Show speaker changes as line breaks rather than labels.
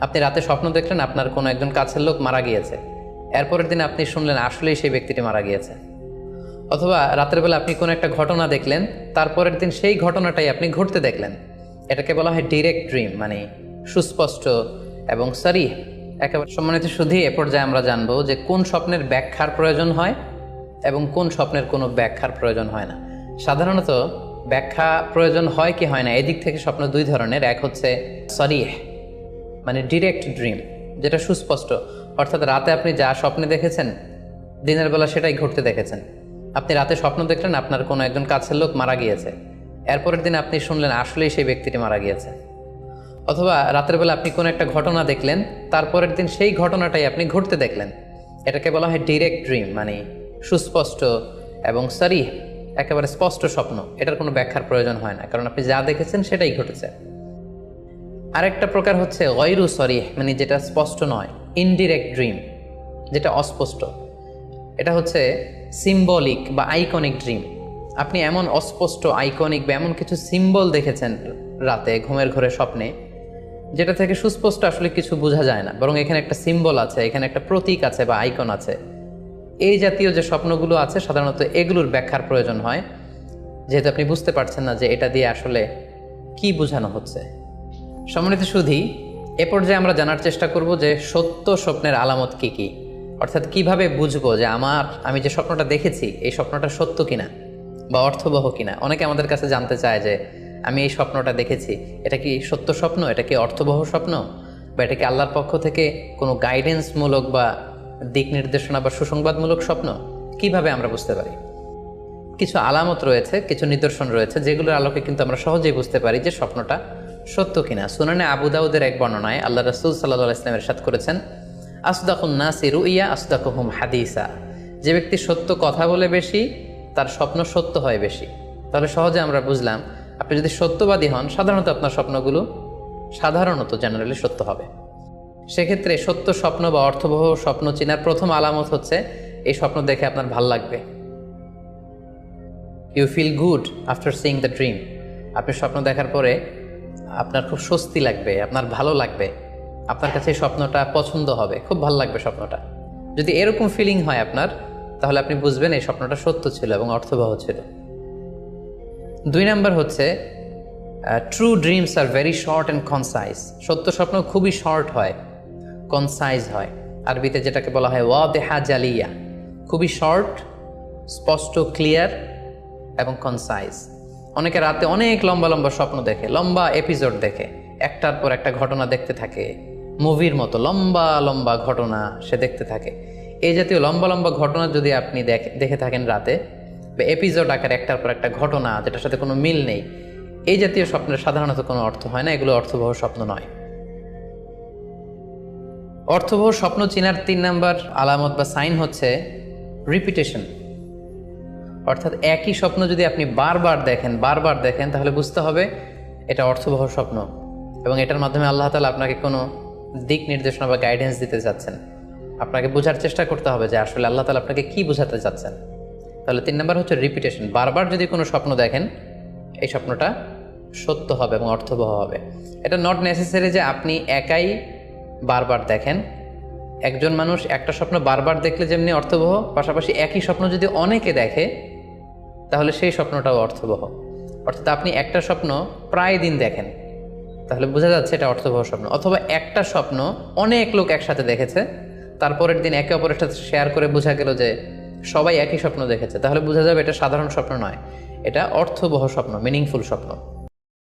আপনি রাতে স্বপ্ন দেখলেন আপনার কোনো একজন কাছের লোক মারা গিয়েছে। এরপরের দিন আপনি শুনলেন আসলেই সেই ব্যক্তিটি মারা গিয়েছে। অথবা রাতের বেলা আপনি কোনো একটা ঘটনা দেখলেন, তারপরের দিন সেই ঘটনাটাই আপনি ঘটতে দেখলেন। এটাকে বলা হয় ডিরেক্ট ড্রিম মানে সুস্পষ্ট এবং সারি একেবারে সম্মানিত শুধু এ পর্যায়ে আমরা জানব যে কোন স্বপ্নের ব্যাখ্যার প্রয়োজন হয় এবং কোন স্বপ্নের কোনো ব্যাখ্যার প্রয়োজন হয় না। সাধারণত ব্যাখ্যা প্রয়োজন হয় কি হয় না, এদিক থেকে স্বপ্ন দুই ধরনের, এক হচ্ছে সরিহ মানে ডিরেক্ট ড্রিম যেটা সুস্পষ্ট। অর্থাৎ রাতে আপনি যা স্বপ্নে দেখেছেন, দিনের বেলা সেটাই ঘটতে দেখেছেন। আপনি রাতে স্বপ্ন দেখলেন, আপনার কোনো একজন কাছের লোক মারা গিয়েছে। এরপরের দিন আপনি শুনলেন, আসলেই সেই ব্যক্তিটি মারা গিয়েছে। অথবা রাতের বেলা আপনি কোনো একটা ঘটনা দেখলেন, তারপরের দিন সেই ঘটনাটাই আপনি ঘটতে দেখলেন। এটাকে বলা হয় ডিরেক্ট ড্রিম মানে সুস্পষ্ট এবং সারি একেবারে স্পষ্ট স্বপ্ন। এটার কোনো ব্যাখ্যার প্রয়োজন হয় না, কারণ আপনি যা দেখেছেন সেটাই ঘটেছে। আরেকটা প্রকার হচ্ছে গয়রু সরি মানে যেটা স্পষ্ট নয় ইনডিরেক্ট ড্রিম যেটা অস্পষ্ট। এটা হচ্ছে সিম্বলিক বা আইকনিক ড্রিম আপনি এমন অস্পষ্ট আইকনিক বা এমন কিছু সিম্বল দেখেছেন রাতে, ঘুমের ঘরে স্বপ্নে, যেটা থেকে সুস্পষ্ট আসলে কিছু বোঝা যায় না। বরং এখানে একটা সিম্বল আছে, এখানে একটা প্রতীক আছে বা আইকন আছে। এই জাতীয় যে স্বপ্নগুলো আছে, সাধারণত এগুলোর ব্যাখ্যার প্রয়োজন হয়। যেহেতু আপনি বুঝতে পারছেন না যে এটা দিয়ে আসলে কি বোঝানো হচ্ছে। সম্মানিত সুধী, এ পর্যায়ে আমরা জানার চেষ্টা করব যে সত্য স্বপ্নের আলামত কি কি? অর্থাৎ কীভাবে বুঝব যে আমার, আমি যে স্বপ্নটা দেখেছি, এই স্বপ্নটা সত্য কিনা? বা অর্থবহ কিনা? অনেকে আমাদের কাছে জানতে চায় যে আমি এই স্বপ্নটা দেখেছি, এটা কি সত্য স্বপ্ন? এটা কি অর্থবহ স্বপ্ন? বা এটা কি আল্লাহর পক্ষ থেকে কোনো গাইডেন্সমূলক বা দিক নির্দেশনা বা সুসংবাদমূলক স্বপ্ন? কীভাবে আমরা বুঝতে পারি? কিছু আলামত রয়েছে, কিছু নিদর্শন রয়েছে, যেগুলোর আলোকে কিন্তু আমরা সহজেই বুঝতে পারি যে স্বপ্নটা সত্য কিনা? সুনানে আবু দাউদের এক বর্ণনায় আল্লাহ রসুল সাল্লাহ ইসলামের সাথ করেছেন, আসদাকুন নাসি রুইয়া, আসদাকুহুম হাদিসা। যে ব্যক্তি সত্য কথা বলে বেশি, তার স্বপ্ন সত্য হয় বেশি। তাহলে সহজে আমরা বুঝলাম, আপনি যদি সত্যবাদী হন, সাধারণত আপনার স্বপ্নগুলো সাধারণত জেনারেলি সত্য হবে। সেক্ষেত্রে সত্য স্বপ্ন বা অর্থবহ স্বপ্ন চেনার প্রথম আলামত হচ্ছে, এই স্বপ্ন দেখে আপনার ভালো লাগবে। You feel good after seeing the dream আপনি স্বপ্ন দেখার পরে আপনার খুব স্বস্তি লাগবে, আপনার ভালো লাগবে। আপনার কাছে স্বপ্নটা পছন্দ হবে, খুব ভালো লাগবে স্বপ্নটা। যদি এরকম ফিলিং হয় আপনার, তাহলে আপনি বুঝবেন এই স্বপ্নটা সত্য ছিল এবং অর্থবহ ছিল। দুই নাম্বার হচ্ছে ট্রু ড্রিমস আর ভেরি শর্ট অ্যান্ড কনসাইজ সত্য স্বপ্ন খুবই শর্ট হয় কনসাইজ হয়। আরবিতে যেটাকে বলা হয় ওয়া দেহা জালিয়া। খুবই শর্ট স্পষ্ট ক্লিয়ার এবং কনসাইজ অনেকে রাতে অনেক লম্বা লম্বা স্বপ্ন দেখে, লম্বা এপিসোড দেখে, একটার পর একটা ঘটনা দেখতে থাকে মুভির মতো লম্বা লম্বা ঘটনা সে দেখতে থাকে। এই জাতীয় লম্বা লম্বা ঘটনা যদি আপনি দেখে থাকেন রাতে এপিসোড আকারে একটার পর একটা ঘটনা যেটার সাথে কোনো মিল নেই, এই জাতীয় স্বপ্নের সাধারণত কোনো অর্থ হয় না, এগুলো অর্থবহ স্বপ্ন নয়। অর্থবহ স্বপ্ন চিনার তিন নাম্বার আলামত বা সাইন হচ্ছে রিপিটেশন অর্থাৎ একই স্বপ্ন যদি আপনি বারবার দেখেন বারবার দেখেন, তাহলে বুঝতে হবে এটা অর্থবহ স্বপ্ন। এবং এটার মাধ্যমে আল্লাহ তালা আপনাকে কোনো দিক নির্দেশনা বা গাইডেন্স দিতে চাচ্ছেন। আপনাকে বোঝার চেষ্টা করতে হবে যে আসলে আল্লাহ তালা আপনাকে কি বোঝাতে চাচ্ছেন। তাহলে তিন নম্বর হচ্ছে রিপিটেশন বারবার যদি কোনো স্বপ্ন দেখেন, এই স্বপ্নটা সত্য হবে এবং অর্থবহ হবে। এটা নট নেসেসারি যে আপনি একাই বারবার দেখেন। একজন মানুষ একটা স্বপ্ন বারবার দেখলে যেমনি অর্থবহ, পাশাপাশি একই স্বপ্ন যদি অনেকে দেখে তাহলে সেই স্বপ্নটাও অর্থবহ। অর্থাৎ আপনি একটা স্বপ্ন প্রায় দিন দেখেন। তাহলে বোঝা যাচ্ছে এটা অর্থবহ স্বপ্ন। অথবা একটা স্বপ্ন অনেক লোক একসাথে দেখেছে, তারপরের দিন একে অপরের সাথে শেয়ার করে বোঝা গেল যে সবাই একই স্বপ্ন দেখেছে। তাহলে বোঝা যাবে এটা সাধারণ স্বপ্ন নয়, এটা অর্থবহ স্বপ্ন মিনিংফুল স্বপ্ন।